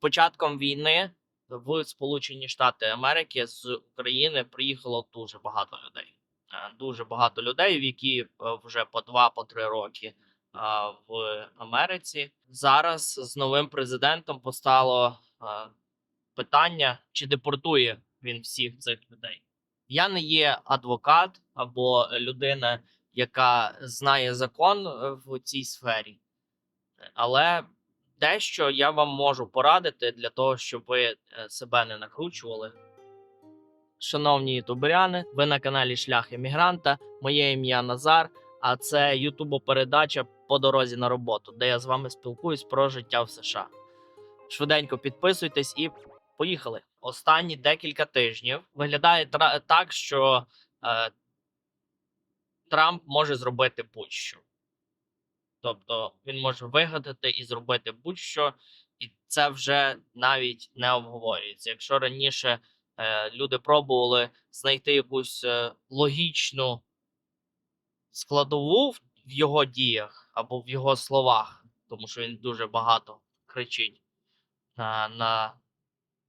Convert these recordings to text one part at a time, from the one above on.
початком війни в Сполучені Штати Америки з України приїхало дуже багато людей. Е, Дуже багато людей, які е, вже по два по три роки в Америці. Зараз з новим президентом постало питання, чи депортує він всіх цих людей. Я не є адвокат або людина, яка знає закон е, в цій сфері, але дещо я вам можу порадити для того, щоб ви е, себе не накручували. Шановні ютуберяни, ви на каналі Шлях Емігранта. Моє ім'я Назар, а це ютубопередача по дорозі на роботу, де я з вами спілкуюсь про життя в США. Швиденько підписуйтесь і поїхали. Останні декілька тижнів виглядає так, що е, Трамп може зробити будь-що. Тобто він може вигадати і зробити будь-що, і це вже навіть не обговорюється. Якщо раніше е, люди пробували знайти якусь е, логічну складову в його діях або в його словах, тому що він дуже багато кричить на, на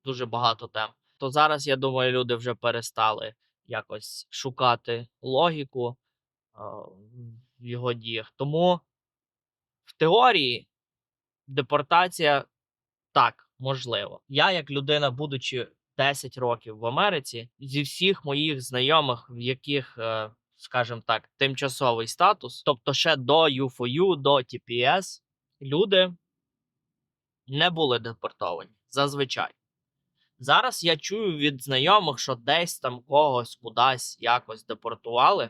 дуже багато тем, то зараз, я думаю, люди вже перестали якось шукати логіку е, в його діях. Тому в теорії депортація так, можливо. Я, як людина, будучи 10 років в Америці, зі всіх моїх знайомих, в яких, е, скажімо так, тимчасовий статус, тобто ще до U4U, до TPS, люди не були депортовані зазвичай. Зараз я чую від знайомих, що десь там когось кудись якось депортували,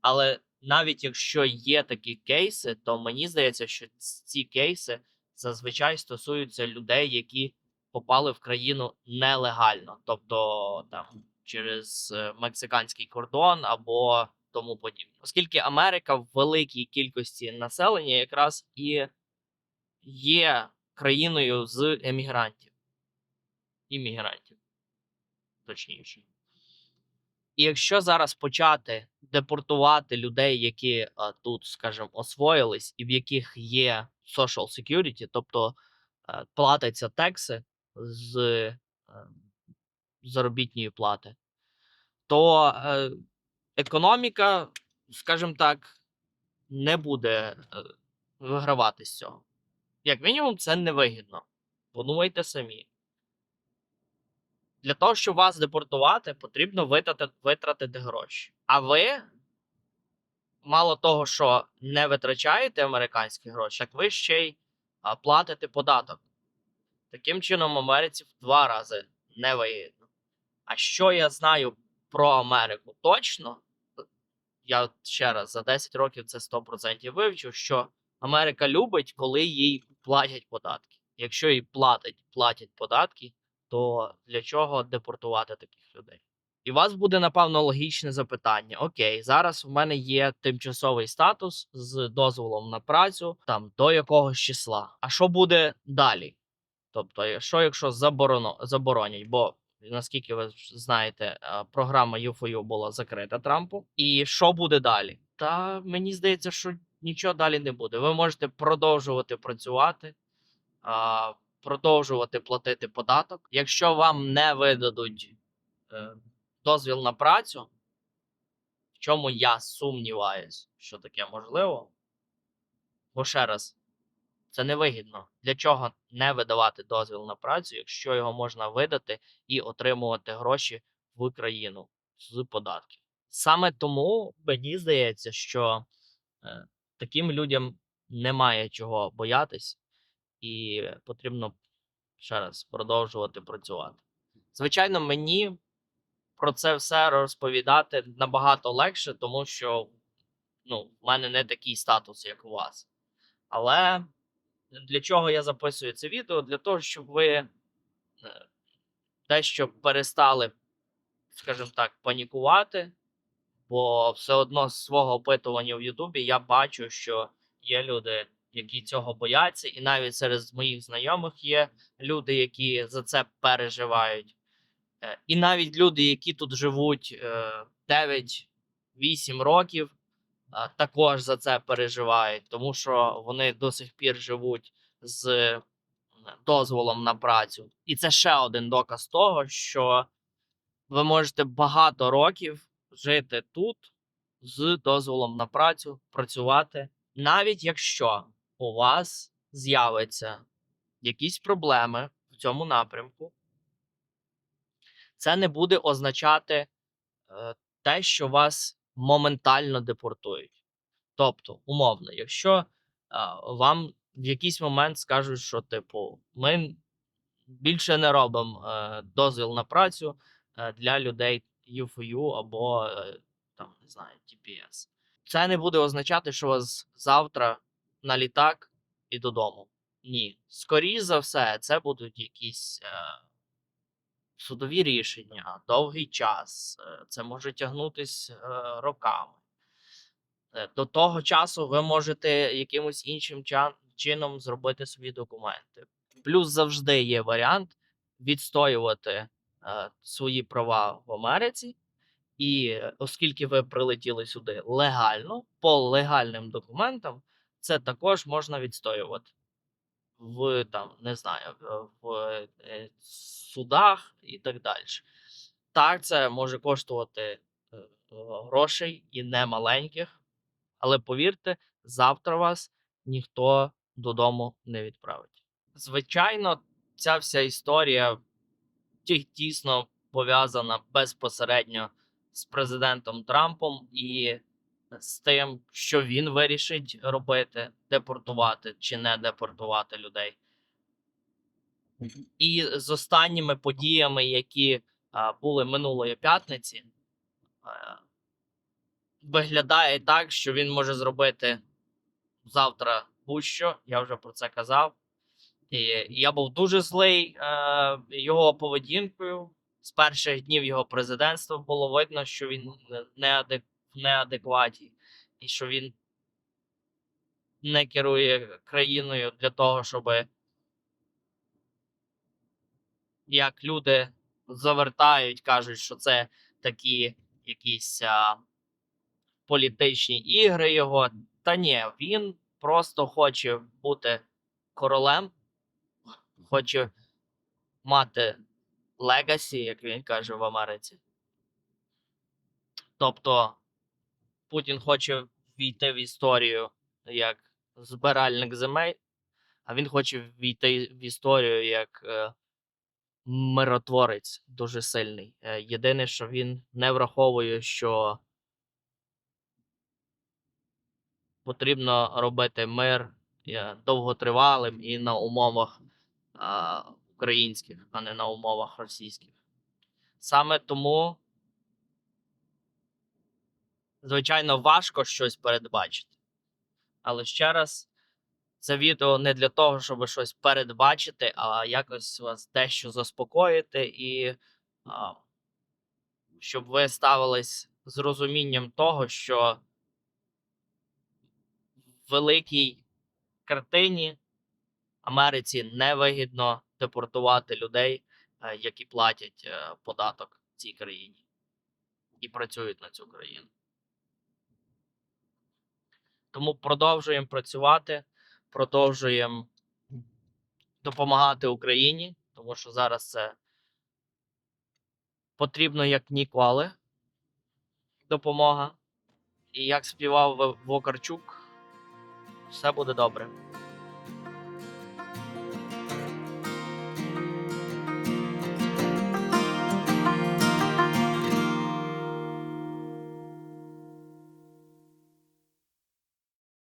але навіть якщо є такі кейси, то мені здається, що ці кейси зазвичай стосуються людей, які попали в країну нелегально, тобто там через е, мексиканський кордон або тому подібне. Оскільки Америка в великій кількості населення якраз і є країною з емігрантів, іммігрантів, точніше. І якщо зараз почати депортувати людей, які а, тут, скажімо, освоїлись, і в яких є social security, тобто е, платяться текси з е, заробітної плати, то е, економіка, скажімо так, не буде вигравати з цього. Як мінімум, це невигідно. Подумайте самі. Для того, щоб вас депортувати, потрібно витратити, витратити гроші. А ви, мало того, що не витрачаєте американські гроші, так ви ще й платите податок. Таким чином, Америці в два рази невигідно. А що я знаю про Америку точно, я ще раз за 10 років це 100% вивчив, що Америка любить, коли їй платять податки. Якщо їй платять, платять податки, то для чого депортувати таких людей? І у вас буде напевно логічне запитання: Окей, зараз в мене є тимчасовий статус з дозволом на працю там до якогось числа. А що буде далі? Тобто, що якщо забороно, заборонять? Бо наскільки ви знаєте, програма U4U була закрита Трампу. І що буде далі? Та мені здається, що нічого далі не буде. Ви можете продовжувати працювати, а, продовжувати платити податок. Якщо вам не видадуть е, дозвіл на працю, в чому я сумніваюсь, що таке можливо. Бо ще раз, це невигідно. Для чого не видавати дозвіл на працю, якщо його можна видати і отримувати гроші в країну з податків? Саме тому мені здається, що е, таким людям немає чого боятись, і потрібно ще раз продовжувати працювати. Звичайно, мені про це все розповідати набагато легше, тому що ну, в мене не такий статус, як у вас. Але для чого я записую це відео? Для того, щоб ви е, дещо перестали, скажімо так, панікувати. Бо все одно з свого опитування в Ютубі я бачу, що є люди, які цього бояться, і навіть серед моїх знайомих є люди, які за це переживають. Е, І навіть люди, які тут живуть е, 9-8 років, також за це переживають, тому що вони до сих пір живуть з е, дозволом на працю. І це ще один доказ того, що ви можете багато років жити тут з дозволом на працю, працювати, навіть якщо у вас з'явиться якісь проблеми в цьому напрямку, це не буде означати е, те, що вас моментально депортують. Тобто, умовно, якщо е, вам в якийсь момент скажуть, що типу, ми більше не робимо е, дозвіл на працю для людей ЮФЮ або там не знаю, TPS. Це не буде означати, що вас завтра на літак і додому. Ні. Скоріше за все, це будуть якісь е, судові рішення, довгий час. е, Це може тягнутись е, роками. Е, До того часу ви можете якимось іншим чином зробити свої документи. Плюс завжди є варіант відстоювати е, свої права в Америці, і е, оскільки ви прилетіли сюди легально, по легальним документам, це також можна відстоювати в там, не знаю, в- е, судах і так далі. Так, це може коштувати е, грошей і не маленьких, але повірте, завтра вас ніхто додому не відправить. Звичайно, ця вся історія ті- тісно пов'язана безпосередньо з президентом Трампом і з тим, що він вирішить робити, депортувати чи не депортувати людей. І з останніми подіями, які а, були минулої п'ятниці, а, виглядає так, що він може зробити завтра будь-що. Я вже про це казав. І я був дуже злий е, його поведінкою. З перших днів його президентства було видно, що він неадек... в неадекваті, і що він не керує країною для того, щоб як люди завертають, кажуть, що це такі якісь а, політичні ігри його. Та ні, він просто хоче бути королем, хоче мати легасі, як він каже в Америці. Тобто Путін хоче війти в історію як збиральник земель, а він хоче війти в історію як е, миротворець дуже сильний. Е, єдине, що він не враховує, що потрібно робити мир е, довготривалим і на умовах а, українських, а не на умовах російських. Саме тому, звичайно, важко щось передбачити. Але ще раз, це відео не для того, щоб щось передбачити, а якось вас дещо заспокоїти і а, щоб ви ставились з розумінням того, що в великій картині Америці невигідно депортувати людей, е, які платять е, податок цій країні і працюють на цю країну. Тому продовжуємо працювати, продовжуємо допомагати Україні, тому що зараз це потрібно як ніколи допомога. І як співав Вокарчук, все буде добре.